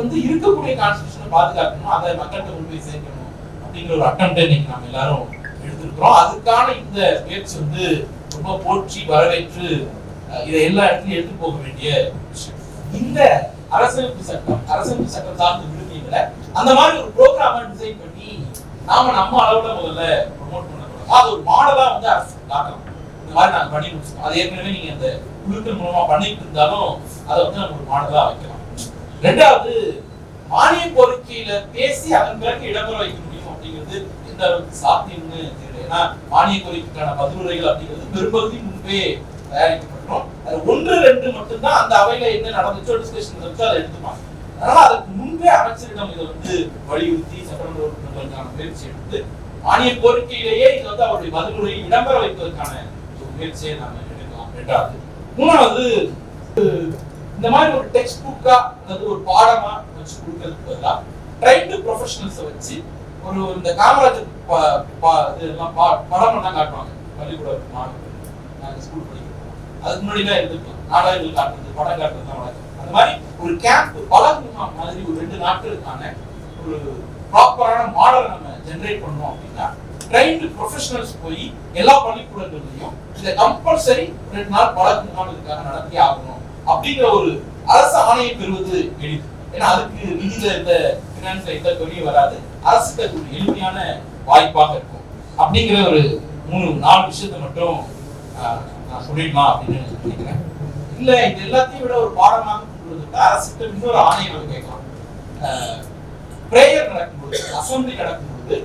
வந்து இருக்கக்கூடிய கான்ஸ்டியூஷனை பாதுகாக்கணும் அதை மக்கள்கிட்ட கொண்டு போய் சேர்க்கணும் அப்படிங்கிற ஒரு அட்டம்ப்டை இன்னைக்கு நம்ம எல்லாரும் எடுத்திருக்கிறோம். அதுக்கான இந்த முயற்சி வந்து ரொம்ப போற்றி வரவேற்று இதை எல்லா இடத்துலையும் எடுத்து போக வேண்டிய விஷயம். இந்த அரசமைப்பு சட்டம் அரசமைப்பு சட்டம் சார்ந்த விடுதிகளை அந்த மாதிரி ஒரு ப்ரோக்ராம டிசைன் பண்ணி நாம நம்ம அளவுல முதல்ல ப்ரொமோட் பண்ண அது ஒரு மாடலா வந்து அரசு காட்டலாம் இந்த மாதிரி நாங்கள் பண்ணி முடிச்சோம் அது ஏற்கனவே நீங்க அந்த குழுக்கள் மூலமா பண்ணிட்டு இருந்தாலும் அதை வந்து நம்ம ஒரு மாடலா வைக்கலாம். ரெண்டாவது மானிய கோரிக்கையில பேசி அதன் பிறகு இடம்பெற வைக்க முடியும் அப்படிங்கிறது எந்த அளவுக்கு சாத்தியம்னு தெரியல. ஏன்னா மானிய கோரிக்கைக்கான பதிலுரைகள் அப்படிங்கிறது பெரும்பகுதி முன்பே தயாரிக்கப்பட்டோம் அது ஒன்று ரெண்டு மட்டும்தான். அந்த அவையில என்ன நடந்துச்சோ டிஸ்கஷன் நடந்துச்சோ அதை எடுத்துப்பாங்க அதனால அதுக்கு முன்பே அமைச்சரிடம் இதை வந்து வலியுறுத்தி சட்டமன்ற உறுப்பினர்களுக்கான முயற்சி எடுத்து மானிய கோரிக்கையிலேயே இது வந்து அவருடைய பதிலுரையை இடம்பெற வைப்பதற்கான ஒரு முயற்சியை நாம எடுக்கலாம். ரெண்டாவது. மூணாவது இந்த மாதிரி ஒரு டெக்ஸ்ட் புக்கா அல்லது ஒரு பாடமா வச்சு கொடுக்கறதுக்கு பதிலாக ட்ரைன்டு ப்ரொஃபஷனல்ஸை வச்சு ஒரு இந்த காமராஜர் ப- ப- இதெல்லாம் பா- படம் காட்டுவாங்க. பள்ளிக்கூட மாணவர்கள் நாங்கள் ஸ்கூல் படிக்கிறோம் அதுக்கு முன்னாடி தான் இருந்துக்கலாம் நாடகங்கள் காட்டுறது படம் காட்டுறது தான் வழக்கம் அந்த மாதிரி ஒரு கேம்ப் பழகுமா மாதிரி ஒரு ரெண்டு நாட்களுக்கான ஒரு ப்ராப்பரான மாடலை நம்ம ஜென்ரேட் பண்ணோம் அப்படின்னா ட்ரைன்டு ப்ரொஃபஷனல்ஸ் போய் எல்லா பள்ளிக்கூடங்கள்லையும் இதை கம்பல்சரி ரெண்டு நாள் பழகு இதுக்காக நடத்தி ஆகணும். அப்படிங்கிற ஒரு அரசு ஆணையை பெறுவது எளிது. ஏன்னா அதுக்கு நிதியில இந்த பினான்ஸ்ல எந்த தொழிலும் வராது. அரசுக்கு அது ஒரு எளிமையான வாய்ப்பாக இருக்கும். அப்படிங்கிற ஒரு மூணு நாலு விஷயத்தை மட்டும் நான் சொல்லிடுமா அப்படின்னு நினைக்கிறேன். இல்ல இது எல்லாத்தையும் விட ஒரு பாடமாக கொண்டு அரசுக்கு இன்னொரு ஆணையை வந்து கேட்கலாம். பிரேயர் நடக்கும்போது அசம்பிளி நடக்கும்போது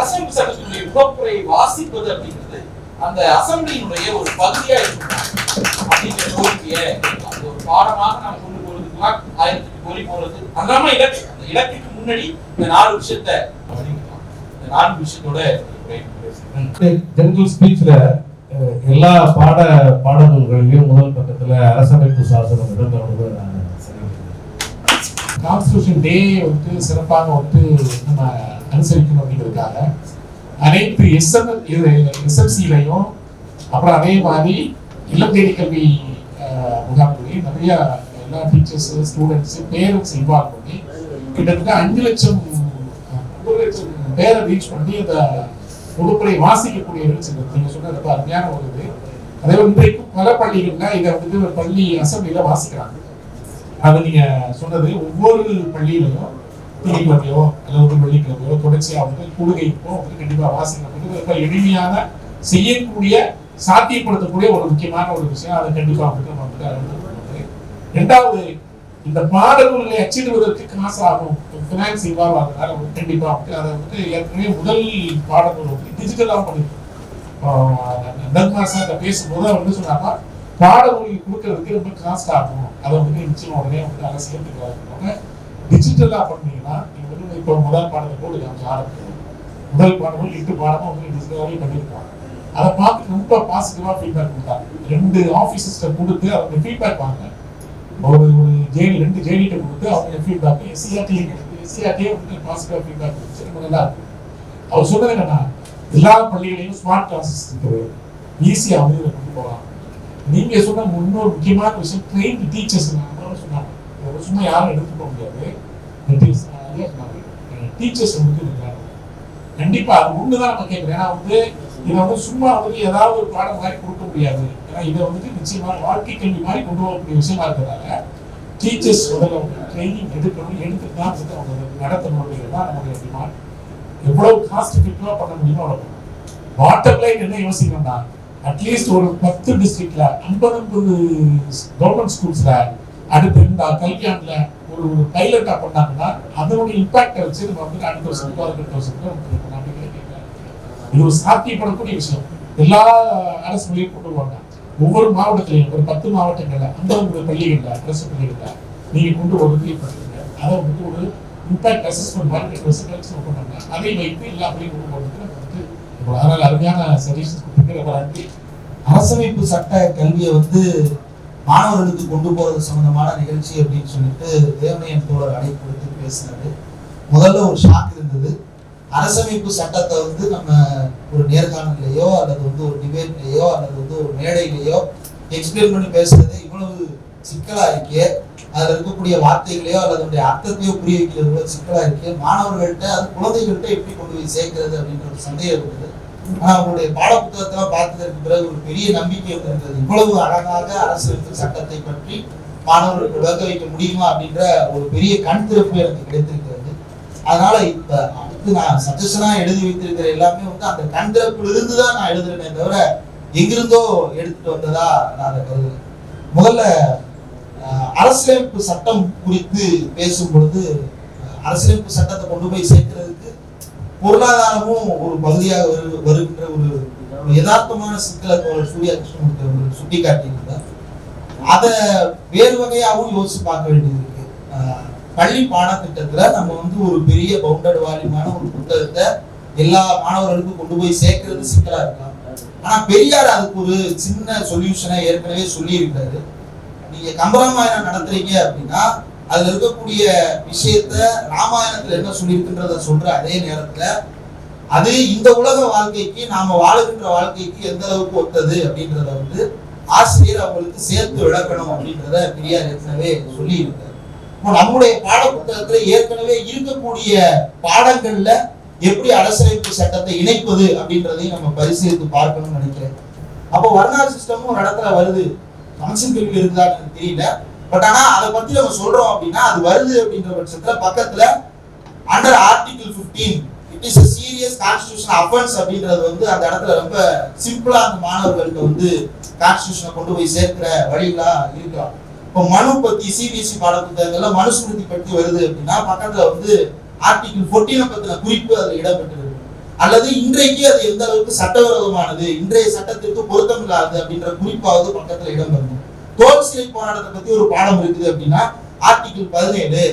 அசம்பி சட்டத்தினுடைய முகப்புரையை வாசிப்பது அப்படிங்கிறது அந்த அசம்பிளியினுடைய ஒரு பகுதியா இருக்கும்? அப்படிங்கிற கோரிக்கையை பாடமாக நம்ம கொண்டு போறதுக்குலாம் ஆயிரத்தி எட்டு கோரி போறது. அதாம இலக்கு அந்த இலக்குக்கு முன்னாடி இந்த நாலு விஷயத்தை இந்த நான்கு விஷயத்தோட உரையை ஜெனரல் ஸ்பீச்ல எல்லா பாட பாடல்களிலும் முதல் பக்கத்துல அரசமைப்பு சாசனம் இடம்பெறுவது நான் கான்ஸ்டியூஷன் டே வந்து சிறப்பாக வந்து நம்ம அனுசரிக்கணும் அப்படிங்கிறதுக்காக அனைத்து எஸ்எம் எஸ்எம்சிலையும் அப்புறம் அதே மாதிரி இல்லம் தேடி கல்வி பண்ணி நிறைய எல்லா டீச்சர்ஸ் ஸ்டூடெண்ட்ஸ் பேரண்ட்ஸ் இன்வால்வ் பண்ணி கிட்டத்தட்ட அஞ்சு லட்சம் ஒரு லட்சம் பேரை ரீச் பண்ணி அந்த உடுப்படை வாசிக்கக்கூடிய நிகழ்ச்சி இருக்கு. நீங்க ரொம்ப அருமையான ஒரு இது. அதே மாதிரி இன்றைக்கும் பல பள்ளிகள்னா இதை வந்து ஒரு பள்ளி அசம்பிளியில வாசிக்கிறாங்க. அதை நீங்க சொன்னது ஒவ்வொரு பள்ளியிலையும் திங்கட்கிழமையோ அல்லது வெள்ளிக்கிழமையோ தொடர்ச்சியாக வந்து கூடுகைக்கோ வந்து கண்டிப்பா வாசிக்கிறது ரொம்ப எளிமையான செய்யக்கூடிய சாத்தியப்படுத்தக்கூடிய ஒரு முக்கியமான ஒரு விஷயம். அதை கண்டிப்பா வந்து நம்ம வந்து ரெண்டாவது இந்த பாடல்களை அச்சிடுவதற்கு காசு ஆகும். ஃபினான்ஸ் இன்வால்வ் ஆகுறதுனால வந்து கண்டிப்பா. வந்து அதை வந்து ஏற்கனவே முதல் பாடல்கள் வந்து டிஜிட்டலாக பண்ணிருக்கோம் நர்மா சார் பேசும்போது அவர் வந்து சொன்னாங்க பாடமொழி கொடுக்கறதுக்கு ரொம்ப காஸ்ட் ஆகும். அதை வந்து நிச்சயம் உடனே வந்து அரசியல் தெரியாதுங்க டிஜிட்டலா பண்ணீங்கன்னா நீங்க வந்து இப்போ முதல் பாடத்தை போட்டு காமிச்சு ஆரம்பிக்கணும் முதல் பாடமும் எட்டு பாடமும் வந்து டிஜிட்டலாகவே பண்ணியிருப்பாங்க அதை பார்த்து ரொம்ப பாசிட்டிவா ஃபீட்பேக் கொடுத்தாங்க ரெண்டு ஆஃபீஸர்ஸ்ட கொடுத்து அவங்க ஃபீட்பேக் வாங்க ஒரு ஒரு ஜேடி ரெண்டு ஜேடிட்ட கொடுத்து அவங்க ஃபீட்பேக் எஸ்சிஆர்டி எஸ்சிஆர்டியே வந்து பாசிட்டிவ் ஃபீட்பேக் கொடுத்து ரொம்ப நல்லா இருக்கு அவர் சொன்னது என்னன்னா எல்லா பள்ளிகளையும் ஸ்மார்ட் கிளாஸஸ் இருக்குது ஈஸியாக வந்து இதை கொண்டு போகலாம். நீங்கள் சொன்ன இன்னொரு முக்கியமான விஷயம் ட்ரெயின் டீச்சர்ஸ் சொன்னாங்க. இதை சும்மா யாரும் எடுத்துக்க முடியாது. டீச்சர்ஸ் வந்து கண்டிப்பாக கண்டிப்பா அது ஒண்ணுதான் நம்ம கேட்குறேன் ஏன்னா வந்து இதை வந்து சும்மா வந்து ஏதாவது ஒரு பாடம் மாதிரி கொடுக்க முடியாது. ஏன்னா இதை வந்துட்டு நிச்சயமாக வாழ்க்கை கல்வி மாதிரி கொண்டு வரக்கூடிய விஷயமா இருக்கிறதால டீச்சர்ஸ் முதல்ல ட்ரைனிங் எடுக்கணும் எடுத்துட்டு தான் வந்து அவங்க நடத்தணும் அப்படிங்கிறது தான் நம்மளுடைய டிமாண்ட் எவ்வளவு காஸ்ட் எஃபெக்டிவாக பண்ண முடியுமோ அவ்வளோ பாட்டம் லைன் என்ன யோசிக்கணும்னா அட்லீஸ்ட் ஒரு பத்து டிஸ்ட்ரிக்ட்ல ஐம்பது ஐம்பது கவர்மெண்ட் ஸ்கூல்ஸ்ல அடுத்த இந்த கல்வியாண்டுல ஒரு ஒரு பைலட்டா பண்ணாங்கன்னா அதனுடைய இம்பாக்டை வச்சு நம்ம வந்து அடுத்த வருஷத்துக்கு அடுத்த வருஷத்துக்கு நம்ம பண்ணலாம் அப்படின்னு கேட்கிறேன். இது ஒரு சாத்தியப்படக்கூடிய விஷயம். எல்லா அரசுகளையும் கொண்டு வருவாங்க. ஒவ்வொரு மாவட்டத்திலையும் ஒரு பத்து மாவட்டங்கள்ல அந்த பள்ளிகள்ல அரசு பள்ளிகள்ல நீங்க கொண்டு வருவதை பண்ணுங்க அதை வந்து ஒரு இம்பாக்ட் அசஸ்மெண்ட் மாதிரி ரிசல்ட்ஸ் பண்ணாங்க அதை வைத்து எல்லா பள்ளியும் கொண்டு போகிறதுக்கு வந்து அதனால அருமையான சஜஷன்ஸ் கொடுத்துருக்கு அரசமைப்பு சட்ட கல்வியை வந்து மாணவர்களுக்கு கொண்டு போறது சம்பந்தமான நிகழ்ச்சி அப்படின்னு சொல்லிட்டு தேவனையன் தோழர் அழைப்பு கொடுத்து பேசினாரு. முதல்ல ஒரு ஷாக் இருந்தது. அரசமைப்பு சட்டத்தை வந்து நம்ம ஒரு நேர்காணலையோ அல்லது வந்து ஒரு டிபேட்லையோ அல்லது வந்து ஒரு மேடையிலேயோ எக்ஸ்பிளைன் பண்ணி பேசுறது இவ்வளவு சிக்கலா இருக்கே. அதுல இருக்கக்கூடிய வார்த்தைகளையோ அல்லது அர்த்தத்தையோ புரிய வைக்கிறது சிக்கலா இருக்கு. மாணவர்கள்ட்ட அது குழந்தைகள்கிட்ட எப்படி கொண்டு போய் சேர்க்கிறது அப்படின்ற ஒரு சந்தேகம் இருக்குது. ஆனா அவங்களுடைய பாடப்புத்தகத்தெல்லாம் பார்த்ததற்கு பிறகு ஒரு பெரிய நம்பிக்கை இருந்தது. இவ்வளவு அழகாக அரசியலமைப்பு சட்டத்தை பற்றி மாணவர்களுக்கு விளக்க வைக்க முடியுமா அப்படின்ற ஒரு பெரிய கண் திறப்பு எனக்கு கிடைத்திருக்கிறது. அதனால இப்ப அடுத்து நான் சஜஷனா எழுதி வைத்திருக்கிற எல்லாமே வந்து அந்த கண் இருந்து தான் நான் எழுதுறேனே தவிர எங்கிருந்தோ எடுத்துட்டு வந்ததா நான் அதை கருதுறேன். முதல்ல அரசியலமைப்பு சட்டம் குறித்து பேசும் பொழுது அரசியலமைப்பு சட்டத்தை கொண்டு போய் சேர்க்கிறதுக்கு பொருளாதாரமும் ஒரு பகுதியாக வரு வருகின்ற ஒரு யதார்த்தமான சிக்கலை தோழர் சூர்யா கிருஷ்ணமூர்த்தி சுட்டி காட்டியிருந்தார் அதை வேறு வகையாகவும் யோசிச்சு பார்க்க வேண்டியது இருக்கு. பள்ளி பாடத்திட்டத்துல நம்ம வந்து ஒரு பெரிய பவுண்டட் வால்யூமான ஒரு புத்தகத்தை எல்லா மாணவர்களுக்கும் கொண்டு போய் சேர்க்கறது சிக்கலா இருக்கலாம். ஆனா பெரியார் அதுக்கு ஒரு சின்ன சொல்யூஷனை ஏற்கனவே சொல்லி இருக்காரு நீங்க கம்பராமாயணம் நடத்துறீங்க அப்படின்னா அதுல இருக்கக்கூடிய விஷயத்த ராமாயணத்துல என்ன சொல்லியிருக்குன்றத சொல்ற அதே நேரத்துல அது இந்த உலக வாழ்க்கைக்கு நாம வாழுகின்ற வாழ்க்கைக்கு எந்த அளவுக்கு ஒத்தது அப்படின்றத வந்து ஆசிரியர் அவங்களுக்கு சேர்த்து விளக்கணும் அப்படின்றத பெரியார் ஏற்கனவே சொல்லி இருக்காரு நம்முடைய பாட புத்தகத்துல ஏற்கனவே இருக்கக்கூடிய பாடங்கள்ல எப்படி அரசியலமைப்பு சட்டத்தை இணைப்பது அப்படின்றதையும் நம்ம பரிசீலித்து பார்க்கணும்னு நினைக்கிறேன். அப்போ வர்ணார் சிஸ்டமும் ஒரு இடத்துல வருது. கமிஷன் கல்வி இருக்குதான்னு தெரியல. பட் ஆனா அதை பத்தி நம்ம சொல்றோம் அப்படின்னா அது வருது அப்படின்ற பட்சத்துல பக்கத்துல under article 15 it is serious constitution offence அப்படின்றது வந்து அந்த இடத்துல ரொம்ப சிம்பிளா அந்த மாணவர்களுக்கு வந்து கான்ஸ்டியூஷனை கொண்டு போய் சேர்க்கிற வழிகளா இருக்கலாம் இப்போ மனு பத்தி சிபிஎஸ்சி பாட புத்தகங்கள்ல மனுஸ்மிருதி பற்றி வருது அப்படின்னா பக்கத்துல வந்து ஆர்டிகிள் 14 பத்தின குறிப்பு அதுல இடம்பெற்றிருக்கு அல்லது இன்றைக்கு அது எந்த அளவுக்கு சட்டவிரோதமானது இன்றைய சட்டத்திற்கு பொருத்தமில்லாதது அப்படின்ற குறிப்பாவது பக்கத்துல இடம்பெறும் தோல் சிலை போராட்டத்தை பத்தி ஒரு பாடம் இருக்குது அப்படின்னா ஆர்டிகிள் பதினேழு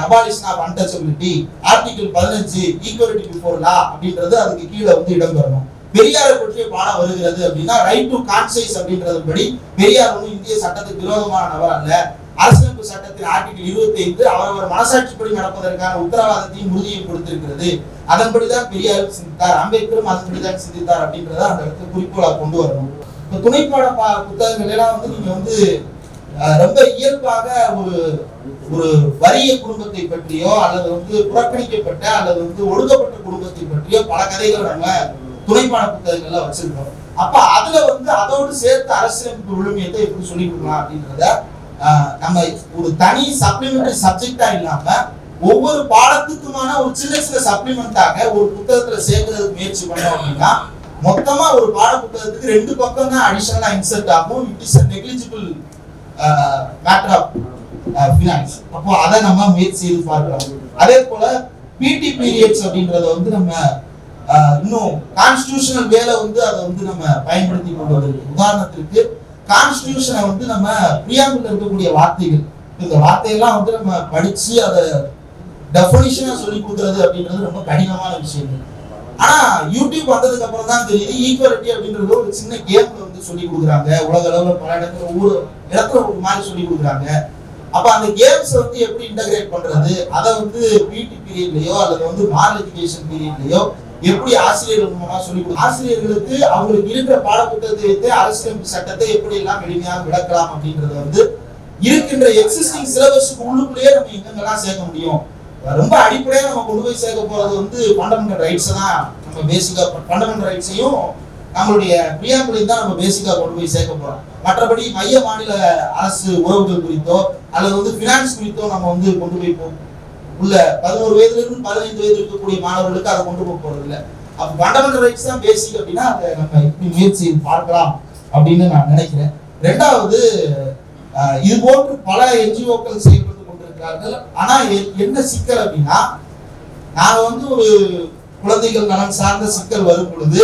அபாலிஷன் ஆஃப் அன்டச்சபிலிட்டி ஆர்டிகிள் பதினஞ்சு ஈக்குவலிட்டி பிஃபோர் லா அப்படின்றது அதுக்கு கீழே வந்து இடம்பெறணும். பெரியாரை பற்றிய பாடம் வருகிறது அப்படின்னா ரைட் டு கான்சைஸ் அப்படின்றதுபடி பெரியார் வந்து இந்திய சட்டத்துக்கு விரோதமான நபர் அல்ல. அரசியலமைப்பு சட்டத்தின் ஆர்டிகிள் இருபத்தி ஐந்து அவரவர் மனசாட்சிப்படி நடப்பதற்கான உத்தரவாதத்தையும் உறுதியும் கொடுத்திருக்கிறது. அதன்படிதான் பெரியார் சிந்தித்தார். அம்பேத்கரும் அதன்படிதான் சிந்தித்தார் அப்படின்றத அந்த இடத்துல குறிக்கோளா கொண்டு வரணும். இப்ப துணைப்பாட பா- புத்தகங்கள் எல்லாம் வந்து நீங்க வந்து ரொம்ப இயல்பாக ஒரு ஒரு வறிய குடும்பத்தை பற்றியோ அல்லது வந்து புறக்கணிக்கப்பட்ட அல்லது வந்து ஒடுக்கப்பட்ட குடும்பத்தை பற்றியோ பல கதைகள் நம்ம துணைப்பாட புத்தகங்கள்ல வச்சிருக்கோம். அப்ப அதுல வந்து அதோடு சேர்த்து அரசியலமைப்பு விழுமியத்தை எப்படி சொல்லி கொடுக்கலாம் அப்படின்றத நம்ம ஒரு தனி சப்ளிமெண்டரி சப்ஜெக்டா இல்லாம ஒவ்வொரு பாடத்துக்குமான ஒரு சின்ன சின்ன சப்ளிமெண்டாக ஒரு புத்தகத்துல சேர்க்கறதுக்கு முயற்சி பண்ணோம் அப்படின்னா மொத்தமா ஒரு பாட புத்தகத்துக்கு ரெண்டு பக்கம் தான் அடிஷனலா இன்சர்ட் ஆகும். It is negligible matter of finance அப்போ அதை நம்ம முயற்சி செய்து பார்க்கலாம் அதே போல பிடி பீரியட்ஸ் அப்படின்றத வந்து நம்ம இன்னும் கான்ஸ்டியூஷனல் வேலை வந்து அதை வந்து நம்ம பயன்படுத்தி கொண்டு வந்திருக்கு உதாரணத்திற்கு கான்ஸ்டியூஷனை வந்து நம்ம பிரியாம்பிள் இருக்கக்கூடிய வார்த்தைகள். இந்த வார்த்தையெல்லாம் வந்து நம்ம படிச்சு அதை டெஃபனிஷனா சொல்லி கொடுக்கறது அப்படின்றது ரொம்ப கடினமான விஷயம் ஆனா யூடியூப் வந்ததுக்கு அப்புறம் தான் தெரியுது ஈக்குவாலிட்டி அப்படின்றது ஒரு சின்ன கேம்ல வந்து சொல்லி கொடுக்குறாங்க. உலக அளவுல பல இடத்துல ஒவ்வொரு இடத்துல ஒரு மாதிரி சொல்லி கொடுக்குறாங்க. அப்ப அந்த கேம்ஸ் வந்து எப்படி இன்டகிரேட் பண்றது? அதை வந்து பிடி பீரியட்லயோ அல்லது வந்து மாரல் எஜுகேஷன் பீரியட்லயோ எப்படி ஆசிரியர்கள் மூலமா சொல்லி ஆசிரியர்களுக்கு அவங்களுக்கு இருக்கிற பாடப்புத்தகத்தை வைத்து அரசியலமைப்பு சட்டத்தை எப்படி எல்லாம் எளிமையாக விளக்கலாம் அப்படின்றத வந்து இருக்கின்ற எக்ஸிஸ்டிங் சிலபஸ்க்கு உள்ளுக்குள்ளேயே நம்ம எங்கெங்கெல்லாம் சேர்க்க முடியும்? ரொம்ப அடிப்படையா நம்ம கொண்டு போய் சேர்க்க போறது வந்து ஃபண்டமெண்டல் ரைட்ஸ் தான் நம்ம பேசிக்கா ஃபண்டமெண்டல் ரைட்ஸையும் நம்மளுடைய பிரியாங்களையும் தான் நம்ம பேசிக்கா கொண்டு போய் சேர்க்க போறோம். மற்றபடி மைய மாநில அரசு உறவுகள் குறித்தோ அல்லது வந்து பினான்ஸ் குறித்தோ நம்ம வந்து கொண்டு போய் போ உள்ள பதினோரு வயதுல இருந்து பதினைந்து வயது இருக்கக்கூடிய மாணவர்களுக்கு அதை கொண்டு போக போறது இல்ல. அப்ப ஃபண்டமெண்டல் ரைட்ஸ் தான் பேசிக் அப்படின்னா அதை நம்ம எப்படி முயற்சி பார்க்கலாம் அப்படின்னு நான் நினைக்கிறேன். ரெண்டாவது இது போன்று பல என்ஜிஓக்கள் செயல்பட்டு கொண்டிருக்கிறார்கள். ஆனா என்ன சிக்கல் அப்படின்னா நாங்க வந்து ஒரு குழந்தைகள் நலன் சார்ந்த சிக்கல் வரும் பொழுது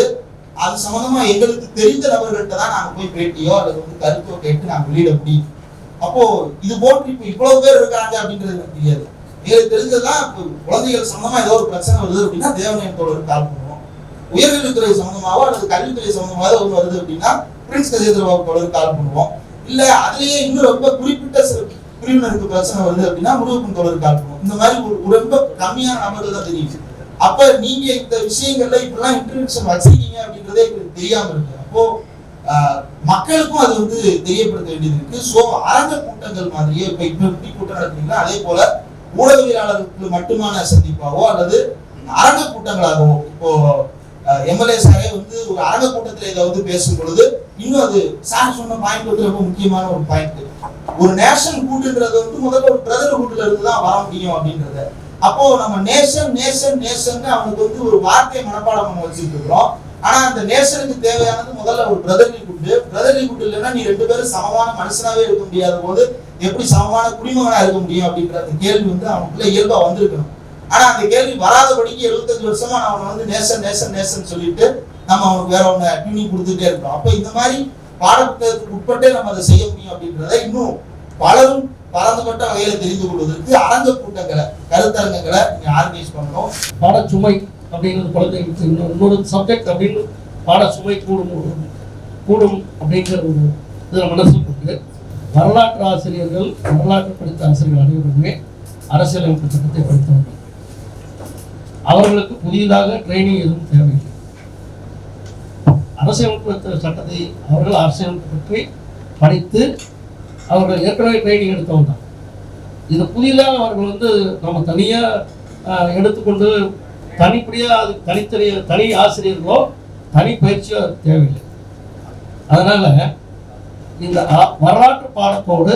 அது சம்பந்தமா எங்களுக்கு தெரிந்த நபர்கள்ட்ட தான் நாங்க போய் பேட்டியோ அல்லது வந்து கருத்தோ கேட்டு நாங்க வெளியிட முடியும். அப்போ இது போன்று இப்ப இவ்வளவு பேர் இருக்காங்க அப்படின்றது எனக்கு தெரியாது. எனக்கு தெரிஞ்சதுதான் இப்போ குழந்தைகள் சம்பந்தமா ஏதோ ஒரு பிரச்சனை வருது அப்படின்னா தேவனையன் கால் பண்ணுவோம் உயர்கல்வித்துறை சம்பந்தமாவோ அல்லது கல்வித்துறை சம்பந்தமாக ஒன்று வருது அப்படின்னா பிரின்ஸ் கஜேந்திர பாபு கால் பண்ணுவோம் இல்ல அதுலயே இன்னும் ரொம்ப குறிப்பிட்ட சில பிரிவினருக்கு பிரச்சனை வருது அப்படின்னா முருகப்பன் தோழருக்கு கால் பண்ணுவோம் இந்த மாதிரி ஒரு ரொம்ப கம்மியான நபர்கள் தான் தெரியும். அப்ப நீங்க இந்த விஷயங்கள்ல இப்படிலாம் இன்டர்வென்ஷன் வச்சிருக்கீங்க அப்படின்றதே எங்களுக்கு தெரியாம இருக்கு. அப்போ மக்களுக்கும் அது வந்து தெரியப்படுத்த வேண்டியது இருக்கு. ஸோ அரங்க கூட்டங்கள் மாதிரியே இப்ப இப்ப எப்படி கூட்டம் நடத்துறீங்களா அதே போல ஊடகவியலாளர்களுக்கு மட்டுமான சந்திப்பாவோ அல்லது அரங்க கூட்டங்களாகவோ இப்போ எம்எல்ஏ சாரே வந்து ஒரு அரங்க கூட்டத்தில் இதை வந்து பேசும் பொழுது இன்னும் அது சார் சொன்ன பாயிண்ட் வந்து ரொம்ப முக்கியமான ஒரு பாயிண்ட் ஒரு நேஷன் கூட்டுன்றது வந்து முதல்ல ஒரு பிரதர் கூட்டுல இருந்து தான் வர முடியும் அப்படின்றத. அப்போ நம்ம நேஷன் நேஷன் நேஷன் அவனுக்கு வந்து ஒரு வார்த்தையை மனப்பாடம் நம்ம வச்சுட்டு இருக்கிறோம். ஆனா அந்த நேஷனுக்கு தேவையானது முதல்ல ஒரு பிரதர்லி கூட்டு. பிரதர்லி கூட்டு இல்லைன்னா நீ ரெண்டு பேரும் சமமான மனுஷனாவே இருக்க முடியாத போது எப்படி சமமான குடிமகனா இருக்க முடியும் அப்படின்ற அந்த கேள்வி வந்து அவனுக்குள்ள இயல்பா வந்திருக்கணும். ஆனா அந்த கேள்வி வராதபடிக்கு எழுபத்தஞ்சு வருஷமா நான் அவனை வந்து நேசன் நேசன் நேசன் சொல்லிட்டு நம்ம அவனுக்கு வேற ஒண்ணு டியூனிங் கொடுத்துட்டே இருக்கோம். அப்ப இந்த மாதிரி பாடத்திட்டத்துக்கு உட்பட்டே நம்ம அதை செய்ய முடியும் அப்படின்றத இன்னும் பலரும் பரந்துபட்ட வகையில தெரிந்து கொள்வதற்கு அரங்க கூட்டங்களை கருத்தரங்கங்களை நீங்க ஆர்கனைஸ் பண்ணணும். பாட சுமை குழந்தைகளுக்கு குழந்தைங்களுக்கு இன்னொரு சப்ஜெக்ட் அப்படின்னு சுமை கூடும் கூடும் அப்படிங்கிற ஒரு இதில் மனசில் கொண்டு வரலாற்று ஆசிரியர்கள் வரலாற்று படித்த ஆசிரியர்கள் அனைவருமே அரசியலமைப்பு சட்டத்தை படித்தவர்கள். அவர்களுக்கு புதிதாக ட்ரைனிங் எதுவும் தேவையில்லை. அரசியலமைப்பு சட்டத்தை அவர்கள் அரசியலமைப்பு பற்றி படித்து அவர்கள் ஏற்கனவே ட்ரைனிங் எடுத்தவங்க தான். இது புதிதாக அவர்கள் வந்து நம்ம தனியாக எடுத்துக்கொண்டு தனிப்படியாக அது தனித்தனி தனி ஆசிரியர்களோ தனி பயிற்சியோ அது தேவையில்லை. அதனால் இந்த வரலாற்று பாடத்தோடு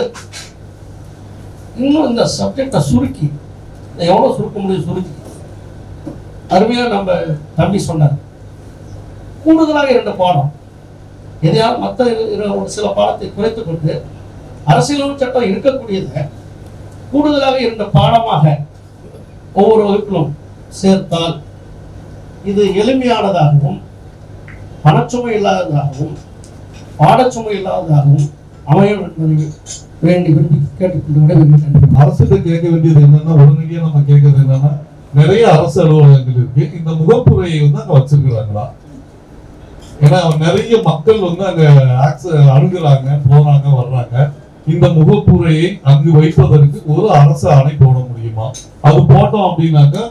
இன்னும் இந்த சப்ஜெக்டை சுருக்கி இதை எவ்வளோ சுருக்க முடியும் சுருக்கி. அருமையாக நம்ம தம்பி சொன்னார். கூடுதலாக இரண்டு பாடம். எதையாவது மற்ற ஒரு சில பாடத்தை குறைத்து கொண்டு அரசியலமைப்பு சட்டம் இருக்கக்கூடியதை கூடுதலாக இரண்டு பாடமாக ஒவ்வொரு வகுப்பிலும் சேர்த்தால் இது எளிமையானதாகவும் பணச்சுமை இல்லாததாகவும் பாடச்சுமை இல்லாததாகவும் அமையும் வேண்டி விரும்பி கேட்டுக்கொண்டு விடைபெறுகிறேன் அரசுகிட்ட கேட்க வேண்டியது என்னன்னா உடனடியா நம்ம கேட்கறது என்னன்னா நிறைய அரசு அலுவலகங்கள் இருக்கு. இந்த முகப்புரையை வந்து அங்க வச்சிருக்கிறாங்களா? ஏன்னா நிறைய மக்கள் வந்து அங்க access- அணுகுறாங்க போறாங்க வர்றாங்க. இந்த முகப்புரையை அங்கு வைப்பதற்கு ஒரு அரசு ஆணை போட முடியுமா? அது போட்டோம் அப்படின்னாக்கா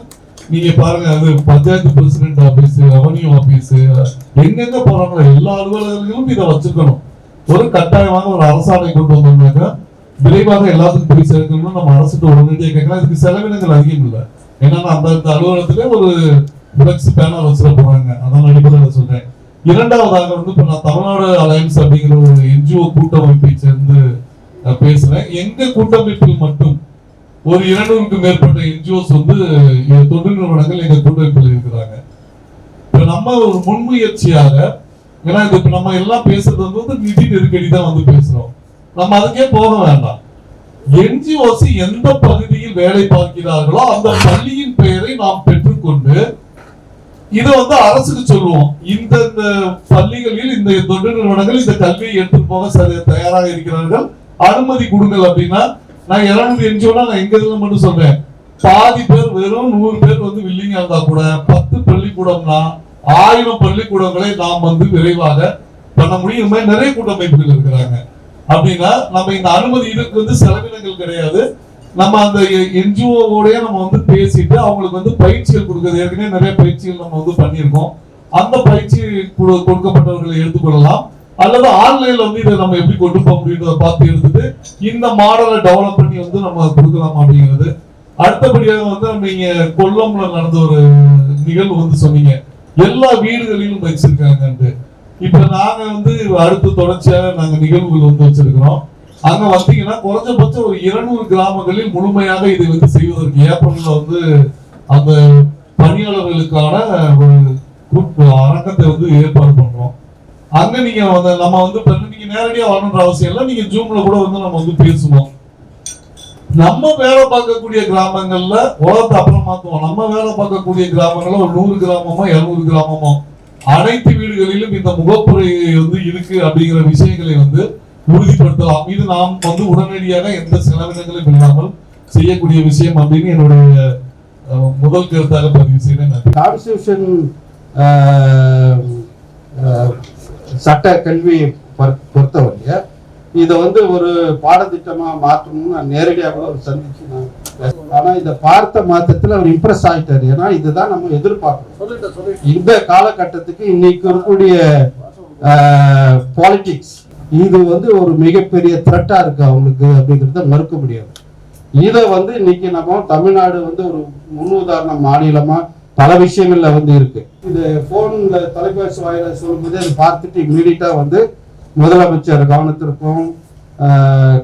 நீங்க பாருங்க அது panchayat president office revenue office எங்கெங்க போறாங்களோ எல்லா அலுவலகங்களும் இதை வச்சுக்கணும். ஒரு கட்டாயமாக ஒரு அரசாணை கொண்டு வந்தோம்னாக்கா விரைவாக எல்லாத்துக்கும் போய் சேர்க்கணும்னு நம்ம அரசுக்கு உடனடியாக கேட்கலாம். இதுக்கு செலவினங்கள் அதிகம் இல்லை. ஏன்னா அந்த அந்த அலுவலகத்திலே ஒரு ஃபிளக்ஸ் பேனர் வச்சுட போறாங்க அதான் அடிப்படையில் சொல்றேன். இரண்டாவதாக வந்து இப்போ நான் தமிழ்நாடு அலையன்ஸ் அப்படிங்கிற ஒரு என்ஜிஓ கூட்டமைப்பை சேர்ந்து பேசுறேன். எங்க கூட்டமைப்பில் மட்டும் ஒரு இருநூறுக்கு மேற்பட்ட என்ஜிஓஸ் வந்து தொண்டு நிறுவனங்கள் எங்க கூட்டமைப்பில் இருக்கிறாங்க. இப்ப நம்ம ஒரு முன்முயற்சியாக ஏன்னா இது இப்போ நம்ம எல்லாம் பேசுறது வந்து வந்து நிதி நெருக்கடி தான் வந்து பேசுறோம். நம்ம அதுக்கே போக வேண்டாம். என்ஜிஓஸ் எந்த பகுதியில் வேலை பார்க்கிறார்களோ அந்த பள்ளியின் பெயரை நாம் பெற்றுக்கொண்டு இதை வந்து அரசுக்கு சொல்லுவோம். இந்த பள்ளிகளில் இந்த தொண்டு நிறுவனங்கள் இந்த கல்வியை எடுத்து போக சரி- தயாராக இருக்கிறார்கள். அனுமதி கொடுங்கள் அப்படின்னா நான் இருநூறு என்ஜிஓனா நான் எங்க இருந்து மட்டும் சொல்றேன். பாதி பேர் வெறும் நூறு பேர் வந்து வில்லிங்கா இருந்தா கூட பத்து பள்ளிக்கூடம்னா ஆயிரம் பள்ளிக்கூடங்களை நாம் வந்து விரைவாக பண்ண முடியும். மாதிரி நிறைய கூட்டமைப்புகள் இருக்கிறாங்க. அப்படின்னா நம்ம இந்த அனுமதி இதுக்கு வந்து செலவினங்கள் கிடையாது. நம்ம அந்த என்ஜிஓவோடய நம்ம வந்து பேசிட்டு அவங்களுக்கு வந்து பயிற்சிகள் கொடுக்குறது. ஏற்கனவே நிறைய பயிற்சிகள் நம்ம வந்து பண்ணியிருக்கோம். அந்த பயிற்சி கொடுக்கப்பட்டவர்களை எடுத்துக்கொள்ளலாம். அல்லது ஆன்லைன்ல வந்து இதை நம்ம எப்படி கொண்டு போக முடியுன்றதை பார்த்து எடுத்துட்டு இந்த மாடலை டெவலப் பண்ணி வந்து நம்ம கொடுக்கலாம் அப்படிங்கிறது. அடுத்தபடியாக வந்து நீங்க கொல்லம்ல நடந்த ஒரு நிகழ்வு வந்து சொன்னீங்க. எல்லா வீடுகளிலும் வச்சிருக்காங்கன்ட்டு. இப்ப நாங்க வந்து அடுத்து தொடர்ச்சியாக நாங்க நிகழ்வுகள் வந்து வச்சிருக்கிறோம். அங்க வந்தீங்கன்னா குறைஞ்சபட்சம் ஒரு இருநூறு கிராமங்களில் முழுமையாக இதை வந்து செய்வதற்கு ஏப்ரல்ல வந்து அந்த பணியாளர்களுக்கான ஒரு அரங்கத்தை வந்து ஏற்பாடு பண்றோம். அங்க நீங்க வந்து நம்ம வந்து நீங்க நேரடியா வரணுன்ற அவசியம் இல்லை. நீங்க ஜூம்ல கூட வந்து நம்ம வந்து பேசுவோம். நம்ம வேலை பார்க்கக்கூடிய கிராமங்கள்ல உலகத்தை அப்புறம் மாத்துவோம். நம்ம வேலை பார்க்கக்கூடிய கிராமங்கள்ல ஒரு நூறு கிராமமோ இருநூறு கிராமமோ அனைத்து வீடுகளிலும் இந்த முகப்புரை வந்து இருக்கு அப்படிங்கிற விஷயங்களை வந்து உறுதிப்படுத்தலாம். இது நாம் வந்து உடனடியாக எந்த செலவினங்களும் இல்லாமல் செய்யக்கூடிய விஷயம் அப்படின்னு என்னுடைய முதல் கருத்தாக பதிவு செய்கிறேன் கான்ஸ்டியூஷன் சட்ட கல்வியை பொறு- பொறுத்தவரைய இதை வந்து ஒரு பாடத்திட்டமா மாற்றணும்னு நான் நேரடியாக கூட அவர் சந்திச்சு நான் பேசுனேன். ஆனா இதை பார்த்த மாத்திரத்தில் அவர் இம்ப்ரெஸ் ஆயிட்டாரு. ஏன்னா இதுதான் நம்ம எதிர்பார்க்கணும். இந்த காலகட்டத்துக்கு இன்னைக்கு இருக்கக்கூடிய பாலிடிக்ஸ் இது வந்து ஒரு மிகப்பெரிய த்ரெட்டா இருக்கு அவங்களுக்கு அப்படிங்கிறத மறுக்க முடியாது. இதை வந்து இன்னைக்கு நம்ம தமிழ்நாடு வந்து ஒரு முன்னுதாரண மாநிலமா பல விஷயங்கள்ல வந்து இருக்கு. இது போன்ல தொலைபேசி வாயில சொல்லும்போது அதை பார்த்துட்டு இம்மீடியட்டா வந்து முதலமைச்சர் கவனத்திற்கும்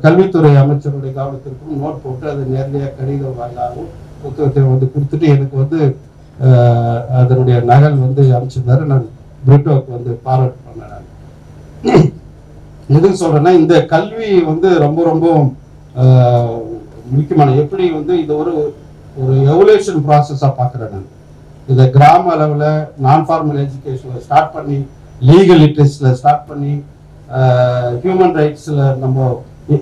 கல்வித்துறை அமைச்சருடைய கவனத்திற்கும் நோட் போட்டு அது நேரடியாக கடிதம் வாயிலாகவும் புத்தகத்தை வந்து கொடுத்துட்டு எனக்கு வந்து அதனுடைய நகல் வந்து அமைச்சிருந்தாரு நான் பிரிட்டோக்கு வந்து ஃபார்வர்ட் பண்ணேன் நான். எதுக்கு சொல்றேன்னா இந்த கல்வி வந்து ரொம்ப ரொம்ப முக்கியமான எப்படி வந்து இது ஒரு ஒரு எவல்யூஷன் ப்ராசஸாக பார்க்குறேன் நான். இதை கிராம அளவில் நான் ஃபார்மல் எஜுகேஷனில் ஸ்டார்ட் பண்ணி லீகல் லிட்ரேச்சரில் ஸ்டார்ட் பண்ணி ஹியூமன் ரைட்ஸில் நம்ம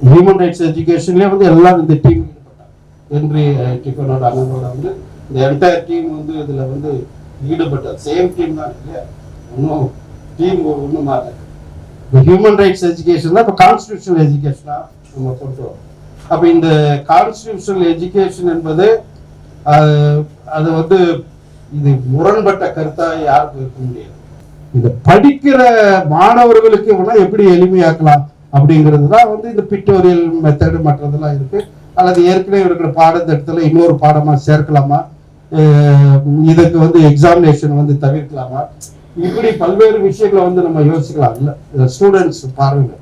ஹியூமன் ரைட்ஸ் எஜுகேஷன்லேயே வந்து எல்லாரும் இந்த டீம் ஈடுபட்டாங்க. ஹென்ரி டிஃபனோட அண்ணனோட வந்து இந்த என்டையர் டீம் வந்து இதில் வந்து ஈடுபட்டார் சேம் டீம் தான் இல்லையா? ஒன்றும் டீம் ஒன்றும் மாறல. இப்போ ஹியூமன் ரைட்ஸ் எஜுகேஷன் தான் இப்போ கான்ஸ்டியூஷனல் எஜுகேஷனாக நம்ம கொண்டு வரோம். அப்போ இந்த கான்ஸ்டியூஷனல் எஜுகேஷன் என்பது அது வந்து இது முரண்பட்ட கருத்தாக யாருக்கும் இருக்க முடியாது. இதை படிக்கிற மாணவர்களுக்கு இவெல்லாம் எப்படி எளிமையாக்கலாம் அப்படிங்கிறது தான் வந்து இந்த பிக்டோரியல் மெத்தடு மற்றதெல்லாம் இருக்கு. அல்லது ஏற்கனவே இருக்கிற பாடத்திட்டத்தில் இன்னொரு பாடமா சேர்க்கலாமா? இதுக்கு வந்து எக்ஸாமினேஷன் வந்து தவிர்க்கலாமா? இப்படி பல்வேறு விஷயங்களை வந்து நம்ம யோசிக்கலாம். இல்லை ஸ்டூடெண்ட்ஸ் பார்வையில்.